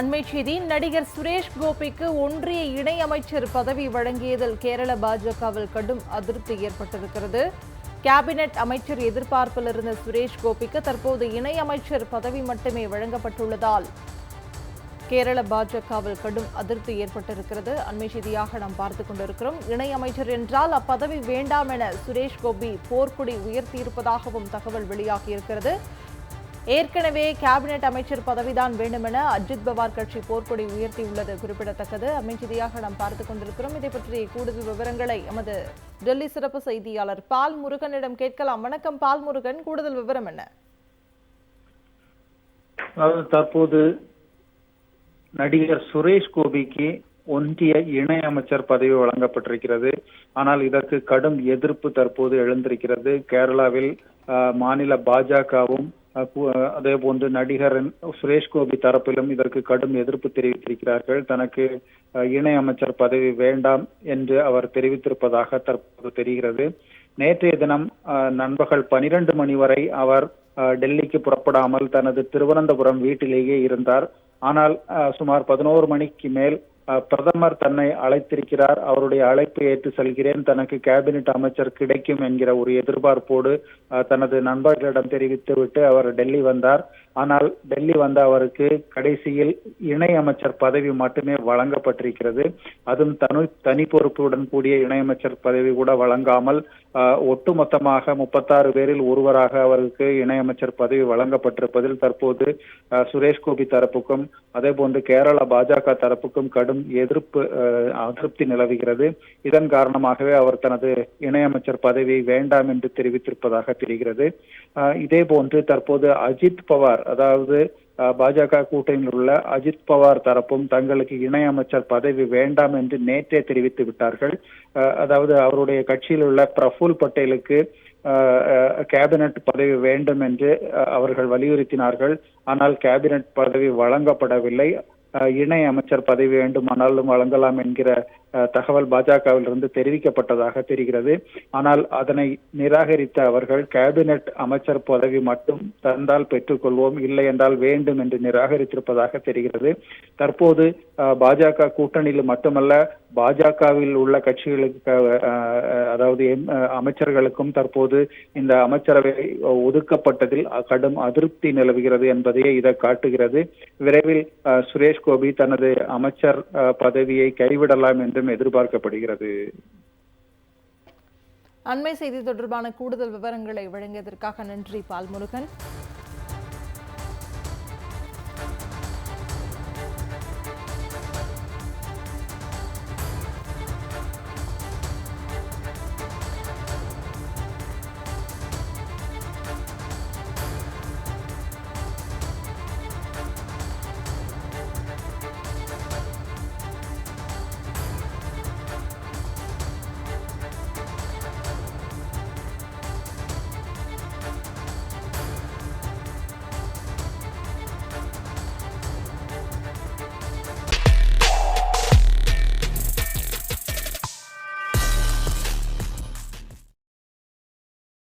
அண்மை செய்தி நடிகர் சுரேஷ் கோபிக்கு ஒன்றிய இணையமைச்சர் பதவி வழங்கியதில் கேரள பாஜகவில் கடும் அதிருப்தி ஏற்பட்டிருக்கிறது. கேபினெட் அமைச்சர் எதிர்பார்ப்பில் இருந்த சுரேஷ் கோபிக்கு தற்போது இணையமைச்சர் பதவி மட்டுமே வழங்கப்பட்டுள்ளதால் கேரள பாஜகவில் கடும் அதிருப்தி ஏற்பட்டிருக்கிறது. அண்மை செய்தியாக நாம் பார்த்து கொண்டிருக்கிறோம். இணையமைச்சர் என்றால் அப்பதவி வேண்டாம் என சுரேஷ் கோபி போர்க்குடி உயர்த்தியிருப்பதாகவும் தகவல் வெளியாகியிருக்கிறது. ஏற்கனவே கேபினெட் அமைச்சர் பதவிதான் வேண்டுமென அஜித் பவார் கட்சி போர்க்கொடி உயர்த்தியுள்ளது குறிப்பிடத்தக்கது. அமைச்சதியாக நாம் பார்த்து கொண்டிருக்கிறோம். இதை பற்றி கூடுதல் விவரங்களை எமது டெல்லி சிறப்பு செய்தியாளர் பால் முருகனிடம் கேட்கலாம். வணக்கம் பால் முருகன். கூடுதல் விவரம் என்ன? அதாவது தற்போது நடிகர் சுரேஷ் கோபிக்கு ஒன்றிய இணை அமைச்சர் பதவி வழங்கப்பட்டிருக்கிறது. ஆனால் இதற்கு கடும் எதிர்ப்பு தற்போது எழுந்திருக்கிறது. கேரளாவில் மாநில பாஜகவும் அதே போன்று நடிகர் சுரேஷ் கோபி தரப்பிலும் இதற்கு கடும் எதிர்ப்பு தெரிவித்திருக்கிறார்கள். தனக்கு இணை அமைச்சர் பதவி வேண்டாம் என்று அவர் தெரிவித்திருப்பதாக தற்போது தெரிகிறது. நேற்றைய தினம் நண்பகல் பனிரெண்டு மணி வரை அவர் டெல்லிக்கு புறப்படாமல் தனது திருவனந்தபுரம் வீட்டிலேயே இருந்தார். ஆனால் சுமார் பதினோரு மணிக்கு மேல் பிரதமர் தன்னை அழைத்திருக்கிறார். அவருடைய அழைப்பு ஏற்று செல்கிறேன். தனக்கு கேபினெட் அமைச்சர் கிடைக்கும் என்கிற ஒரு எதிர்பார்ப்போடு அஹ், தனது நண்பர்களிடம் தெரிவித்துவிட்டு அவர் டெல்லி வந்தார். ஆனால் டெல்லி வந்த அவருக்கு கடைசியில் இணை அமைச்சர் பதவி மட்டுமே வழங்கப்பட்டிருக்கிறது. அதுவும் தனி தனி பொறுப்புடன் கூடிய இணையமைச்சர் பதவி கூட வழங்காமல் ஒட்டுமொத்தமாக முப்பத்தாறு பேரில் ஒருவராக அவருக்கு இணையமைச்சர் பதவி வழங்கப்பட்டிருப்பதில் தற்போது சுரேஷ் கோபி தரப்புக்கும் அதே போன்று கேரள பாஜக தரப்புக்கும் கடும் எதிர்ப்பு அதிருப்தி நிலவுகிறது. இதன் காரணமாகவே அவர் தனது இணையமைச்சர் பதவியை வேண்டாம் என்று தெரிவித்திருப்பதாக தெரிகிறது. இதே போன்று தற்போது அஜித் பவார் அதாவது பாஜக கூட்டணியில் உள்ள அஜித் பவார் தரப்பும் தங்களுக்கு இணையமைச்சர் பதவி வேண்டாம் என்று நேற்றே தெரிவித்து விட்டார்கள். அஹ், அதாவது அவருடைய கட்சியில் உள்ள பிரஃபுல் பட்டேலுக்கு அஹ், கேபினட் பதவி வேண்டும் என்று அவர்கள் வலியுறுத்தினார்கள். ஆனால் கேபினட் பதவி வழங்கப்படவில்லை. இணை அமைச்சர் பதவி வேண்டுமானாலும் வழங்கலாம் என்கிற தகவல் பாஜகவிலிருந்து தெரிவிக்கப்பட்டதாக தெரிகிறது. ஆனால் அதனை நிராகரித்த அவர்கள் கேபினெட் அமைச்சர் பதவி மட்டும் தந்தால் பெற்றுக்கொள்வோம் இல்லை என்றால் வேண்டும் என்று நிராகரித்திருப்பதாக தெரிகிறது. தற்போது பாஜக கூட்டணியில் மட்டுமல்ல பாஜகவில் உள்ள கட்சிகளுக்கு அதாவது அமைச்சர்களுக்கும் தற்போது இந்த அமைச்சரவை ஒதுக்கப்பட்டதில் கடும் அதிருப்தி நிலவுகிறது என்பதையே இதை காட்டுகிறது. விரைவில் சுரேஷ் கோபி தனது அமைச்சர் பதவியை கைவிடலாம் என்றும் எதிர்பார்க்கப்படுகிறது. அண்மை செய்தி தொடர்பான கூடுதல் விவரங்களை வழங்கியதற்காக நன்றி பால்முருகன்.